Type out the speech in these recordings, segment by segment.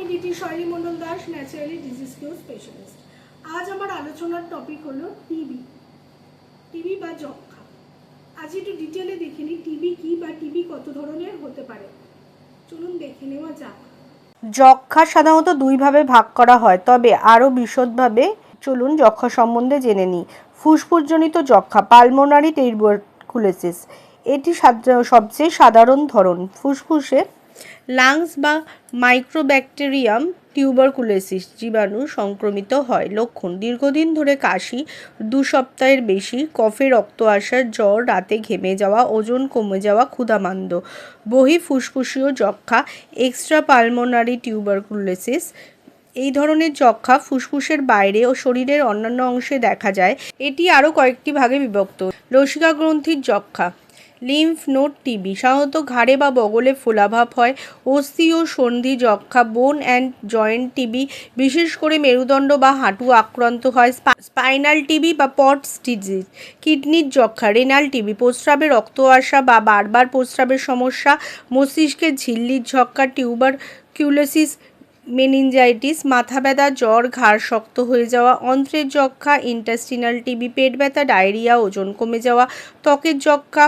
আমি DT Shaili Mondal Das, naturally disease cure specialist. আজ আমার আলোচনার টপিক হলো টিবি টিবি বা যক্ষা আজ একটু ডিটেলে দেখে নিই টিবি কী বা টিবি কত ধরনের হতে পারে। চলুন দেখে নেওয়া যাক। যক্ষা সাধারণত দুইভাবে ভাগ করা হয়, তবে আরও বিশদভাবে চলুন যক্ষা সম্বন্ধে জেনে নিই। ফুসফুসজনিত যক্ষা পালমোনারি টেরবুকুলোসিস এটি সবচেয়ে সাধারণ ধরন। ফুসফুসে লাংস বা মাইক্রোব্যাকটেরিয়াম টিউবারকুলোসিস জীবাণু সংক্রমিত হয়। লক্ষণ, দীর্ঘদিন ধরে কাশি, দু সপ্তাহের বেশি, কফে রক্ত আসা জ্বর, রাতে ঘেমে যাওয়া, ওজন কমে যাওয়া, ক্ষুধামান্দ। বহি ফুসফুসীয় যক্ষা এক্সট্রা পালমোনারি টিউবারকুলোসিস। এই ধরনের যক্ষা ফুসফুসের বাইরে ও শরীরের অন্যান্য অংশে দেখা যায়। এটি আরও কয়েকটি ভাগে বিভক্ত। লসিকা গ্রন্থির যক্ষা লিম্ফ নোড টিবি। সাধারণত ঘাড়ে বা বগলে ফোলাভাব হয়। অস্থি ও সন্ধি, যক্ষা, বোন অ্যান্ড জয়েন্ট টিবি। বিশেষ করে মেরুদণ্ড বা হাঁটু আক্রান্ত হয়। স্পাইনাল টিবি বা পটস ডিজিজ। কিডনির যক্ষা, রেনাল টিবি, প্রস্রাবে রক্ত আসা বা বারবার প্রস্রাবের সমস্যা মস্তিষ্কের ঝিল্লির ঝক্কা টিউবার কিউলোসিস, মেনিনজাইটিস, মাথা ব্যথা, জ্বর, ঘাড় শক্ত হয়ে যাওয়া, অন্ত্রের যক্ষা, ইন্টাস্টিনাল টিবি, পেট ব্যথা, ডায়রিয়া, ওজন কমে যাওয়া, ত্বকের যক্ষা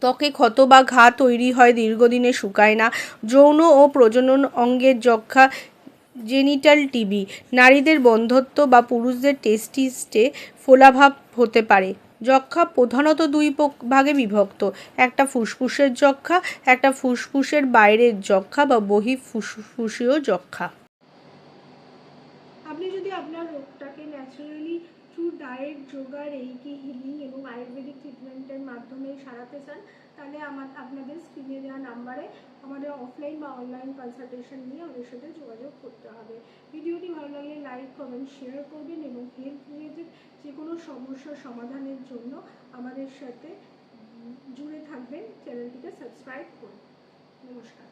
ত্বকে ক্ষত বা ঘা তৈরি হয়, দীর্ঘদিনে শুকায় না। যৌন ও প্রজনন অঙ্গের যক্ষা জেনিটাল টিবি, নারীদের বন্ধত্ব বা পুরুষদের টেস্টিস্টে ফোলাভাব হতে পারে। যক্ষা প্রধানত দুই ভাগে বিভক্ত। একটা ফুসফুসের যক্ষা একটা ফুসফুসের বাইরের যক্ষা বা বহি ফুসফুসীয় যক্ষা আপনি যদি আপনার রোগটাকে naturally diet yoga reiki healing এবং আয়ুর্বেদিক ট্রিটমেন্টের মাধ্যমে সারাতে চান, তাহলে আমার, আপনাদের স্ক্রিনে দেওয়া নাম্বারে আমাদের অফলাইন বা অনলাইন কনসালটেশন নিয়ে আমাদের সাথে যোগাযোগ করতে হবে। ভিডিওটি ভালো লাগলে লাইক কমেন্ট শেয়ার করবেন এবং হেলথ রিলেটেড যে কোনো সমস্যার সমাধানের জন্য আমাদের সাথে জুড়ে থাকবেন। চ্যানেলটিকে সাবস্ক্রাইব করুন। নমস্কার।